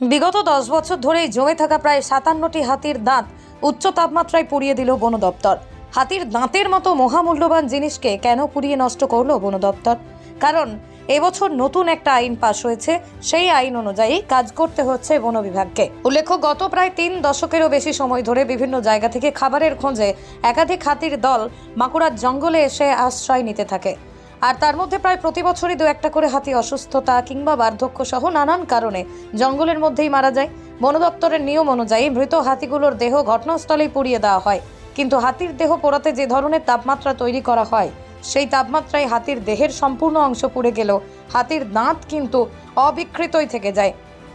বিগত দশ বছর ধরেই জমে থাকা প্রায় সাতান্নটি হাতির দাঁত উচ্চ তাপমাত্রায় পুড়িয়ে দিল বন দপ্তর। হাতির দাঁতের মতো মহামূল্যবান জিনিসকে কেন পুড়িয়ে নষ্ট করল বন দপ্তর? কারণ, এবছর নতুন একটা আইন পাশ হয়েছে, সেই আইন অনুযায়ী কাজ করতে হচ্ছে বন বিভাগকে। উল্লেখ্য, গত প্রায় তিন দশকেরও বেশি সময় ধরে বিভিন্ন জায়গা থেকে খাবারের খোঁজে একাধিক হাতির দল বাঁকুড়ার জঙ্গলে এসে আশ্রয় নিতে থাকে। আর তার মধ্যে প্রায় প্রতি বছরই দু একটা করে হাতি অসুস্থতা কিংবা বার্ধক্য সহ নানান কারণে জঙ্গলের মধ্যেই মারা যায়। বন দপ্তরের নিয়ম অনুযায়ী মৃত হাতিগুলোর দেহ ঘটনাস্থলেই পুড়িয়ে দেওয়া হয়। কিন্তু হাতির দেহ পোড়াতে যে ধরনের তাপমাত্রা তৈরি করা হয়, সেই তাপমাত্রায় হাতির দেহের সম্পূর্ণ অংশ পুড়ে গেলেও হাতির দাঁত কিন্তু অবিকৃতই থেকে যায়।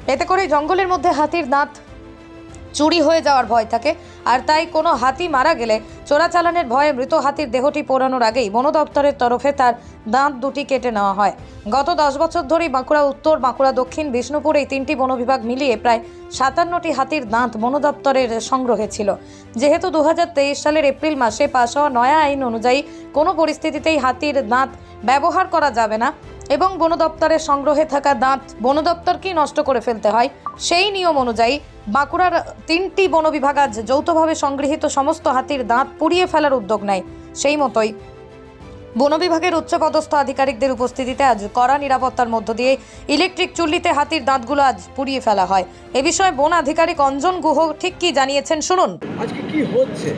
এতে করে জঙ্গলের মধ্যে হাতির দাঁত চুরি হয়ে যাওয়ার ভয় থাকে। আর তাই কোনো হাতি মারা গেলে চোরাচালানের ভয়ে মৃত হাতির দেহটি পোড়ানোর আগেই বন দপ্তরের তরফে তার দাঁত দুটি কেটে নেওয়া হয়। গত দশ বছর ধরেই বাঁকুড়া, উত্তর বাঁকুড়া, দক্ষিণ বিষ্ণুপুর এই তিনটি বন বিভাগ মিলিয়ে প্রায় সাতান্নটি হাতির দাঁত বন দপ্তরের সংগ্রহে ছিল। যেহেতু দু হাজার তেইশ সালের এপ্রিল মাসে পাশ হওয়া নয়া আইন অনুযায়ী কোনো পরিস্থিতিতেই হাতির দাঁত ব্যবহার করা যাবে না এবং বন দপ্তরের সংগ্রহে থাকা দাঁত বন দপ্তরকেই নষ্ট করে ফেলতে হয়। সেই নিয়ম অনুযায়ী বাঁকুড়ার তিনটি বন বিভাগ আজ যৌথভাবে সংগৃহীত সমস্ত হাতির দাঁত পুড়িয়ে ফেলার উদ্যোগ নেয়। সেই মতোই বন বিভাগের উচ্চপদস্থ আধিকারিকদের উপস্থিতিতে আজ কড়া নিরাপত্তার মধ্য দিয়ে ইলেকট্রিক চুল্লিতে হাতির দাঁতগুলো আজ পুড়িয়ে ফেলা হয়। এ বিষয়ে বন আধিকারিক অঞ্জন গুহ ঠিক কি জানিয়েছেন শুনুন। আজকে কি হচ্ছে?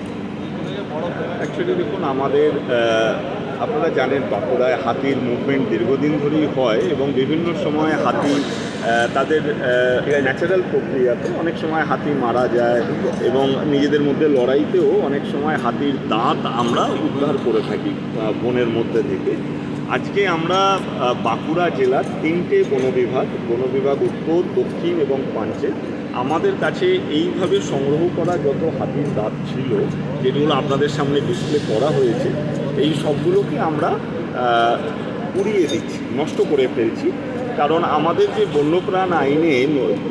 অ্যাকচুয়ালি দেখুন আমাদের আপনারা জানেন বাঁকুড়ায় হাতির মুভমেন্ট দীর্ঘদিন ধরেই হয় এবং বিভিন্ন সময় হাতি তাদের ন্যাচারাল প্রক্রিয়াতে অনেক সময় হাতি মারা যায় এবং নিজেদের মধ্যে লড়াইতেও অনেক সময় হাতির দাঁত আমরা উদ্ধার করে থাকি বনের মধ্যে থেকে। আজকে আমরা বাঁকুড়া জেলার তিনটে বন বিভাগ বন বিভাগ উত্তর, দক্ষিণ এবং পাঞ্চেত আমাদের কাছে এইভাবে সংগ্রহ করা যত হাতির দাঁত ছিল, যেগুলো আপনাদের সামনে ডিসপ্লে করা হয়েছে, এই সবগুলোকে আমরা পুড়িয়ে দিচ্ছি, নষ্ট করে ফেলছি। কারণ আমাদের যে বন্যপ্রাণ আইনে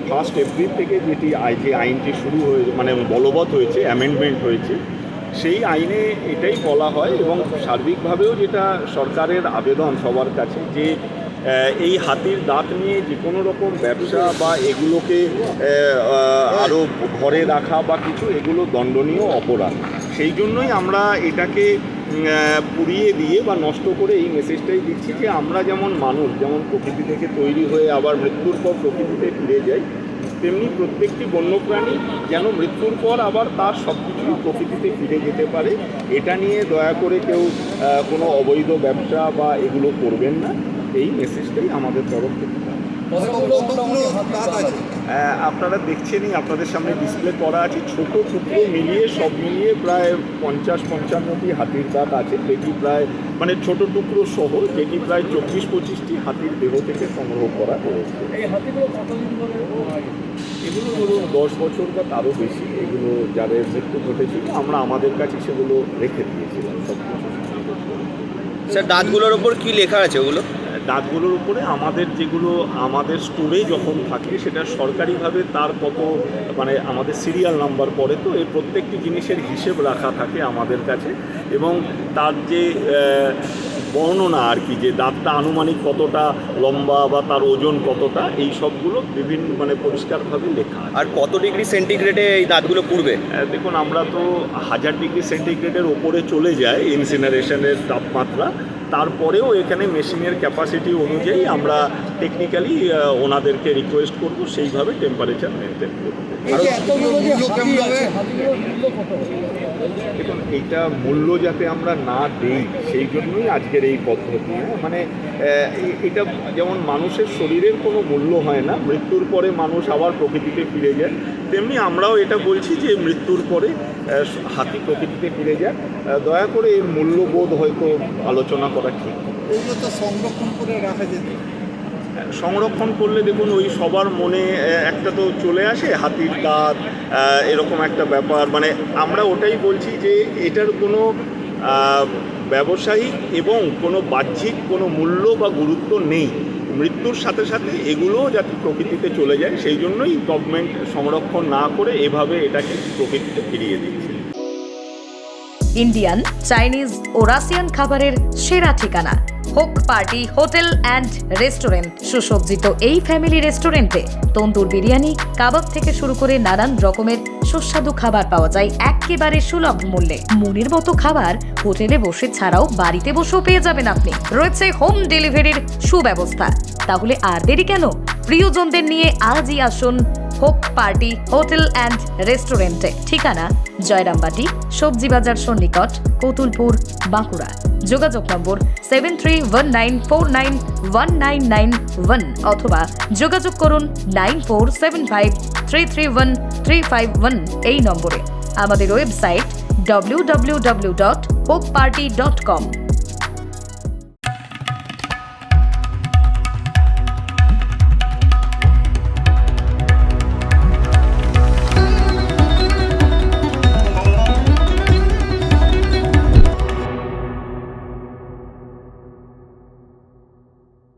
ফার্স্ট এপ্রিল থেকে যেটি আই- যে আইনটি শুরু হয়ে মানে বলবৎ হয়েছে অ্যামেন্ডমেন্ট হয়েছে সেই আইনে এটাই বলা হয় এবং সার্বিকভাবেও যেটা সরকারের আবেদন সবার কাছে যে এই হাতির দাঁত নিয়ে যে কোনো রকম ব্যবসা বা এগুলোকে আরও ঘরে রাখা বা কিছু, এগুলো দণ্ডনীয় অপরাধ। সেই জন্যই আমরা এটাকে পুড়িয়ে দিয়ে বা নষ্ট করে এই মেসেজটাই দিচ্ছি যে আমরা যেমন মানুষ, যেমন প্রকৃতি থেকে তৈরি হয়ে আবার মৃত্যুর পর প্রকৃতিতে ফিরে যাই তেমনি প্রত্যেকটি বন্যপ্রাণী যেন মৃত্যুর পর আবার তার সব কিছুই প্রকৃতিতে ফিরে যেতে পারে। এটা নিয়ে দয়া করে কেউ কোনো অবৈধ ব্যবসা বা এগুলো করবেন না। এই মেসেজটাই আমাদের তরফ থেকে। আহ, আপনারা দেখছেনই আপনাদের সামনে ডিসপ্লে করা আছে। ছোট টুকরো মিলিয়ে সব মিলিয়ে প্রায় পঞ্চাশ পঞ্চান্নটি হাতির দাঁত আছে। যেটি প্রায় মানে ছোট টুকরো সহ যেটি প্রায় চব্বিশ পঁচিশটি হাতির দেহ থেকে সংগ্রহ করা হয়েছে? এগুলো ধরুন দশ বছর বা তারও বেশি। এগুলো যাদের মৃত্যু ঘটেছিল আমরা আমাদের কাছে সেগুলো রেখে দিয়েছিলাম সব কিছু স্যার দাঁতগুলোর ওপর কী লেখা আছে ওগুলো? দাঁতগুলোর উপরে আমাদের যেগুলো আমাদের স্টোরে যখন থাকে সেটা সরকারিভাবে তার কত মানে আমাদের সিরিয়াল নাম্বার পড়ে তো এই প্রত্যেকটি জিনিসের হিসেব রাখা থাকে আমাদের কাছে। এবং তার যে বর্ণনা আর কি যে দাঁতটা আনুমানিক কতটা লম্বা বা তার ওজন কতটা এই সবগুলো বিভিন্ন মানে পরিষ্কারভাবে লেখা আর কত ডিগ্রি সেন্টিগ্রেডে এই দাঁতগুলো পুড়বে? দেখুন আমরা তো হাজার ডিগ্রি সেন্টিগ্রেডের ওপরে চলে যাই ইনসিনারেশনের তাপমাত্রা। তারপরেও এখানে মেশিনের ক্যাপাসিটি অনুযায়ী আমরা টেকনিক্যালি ওনাদেরকে রিকোয়েস্ট করব সেইভাবে টেম্পারেচার মেনটেন করতে। দেখুন এইটা মূল্য যাতে আমরা না দেই সেই জন্যই আজকের এই পদ্ধতি হ্যাঁ? মানে এটা যেমন মানুষের শরীরের কোনো মূল্য হয় না মৃত্যুর পরে মানুষ আবার প্রকৃতিতে ফিরে যায় তেমনি আমরাও এটা বলছি যে মৃত্যুর পরে হাতি প্রকৃতিতে ফিরে যায়। দয়া করে এর মূল্যবোধ হয়তো আলোচনা করা ঠিক। তো সংরক্ষণ করে রাখা যেত। সংরক্ষণ করলে দেখুন ওই সবার মনে একটা তো চলে আসে, হাতির দাঁত এরকম একটা ব্যাপার। মানে আমরা ওটাই বলছি যে এটার কোনো ব্যবসায়িক এবং কোনো বাহ্যিক কোনো মূল্য বা গুরুত্ব নেই। মৃত্যুর সাথে সাথে এগুলোও যাতে প্রকৃতিতে চলে যায়, সেই জন্যই গভর্নমেন্ট সংরক্ষণ না করে এভাবে এটাকে প্রকৃতিতে ফিরিয়ে দিচ্ছে। ইন্ডিয়ান, চাইনিজ ও রাশিয়ান খাবারের সেরা ঠিকানা। হোক পার্টি, হোটেল অ্যান্ড রেস্টুরেন্ট। সুসজ্জিত এই ফ্যামিলি রেস্টুরেন্টে তন্দুর বিরিয়ানি, কাবাব থেকে শুরু করে নানান রকমের সুস্বাদু খাবার পাওয়া যায় একেবারে সুলভ মূল্যে। মনের মতো খাবার হোটেলে বসে ছাড়াও বাড়িতে বসেও পেয়ে যাবেন আপনি। রয়েছে হোম ডেলিভারির সুব্যবস্থা। তাহলে আর দেরি কেন? প্রিয়জনদের নিয়ে আজই আসুন হোক পার্টি, হোটেল অ্যান্ড রেস্টুরেন্টে। ঠিকানা, জয়রামবাটি সবজি বাজার সন্নিকট, কতুলপুর, বাঁকুড়া। যোগাযোগ number seven three one nine four nine one nine nine one অথবা যোগাযোগ করুন nine four seven five three three one three five one এই নম্বরে। আমাদের website W W W dot hope party dot com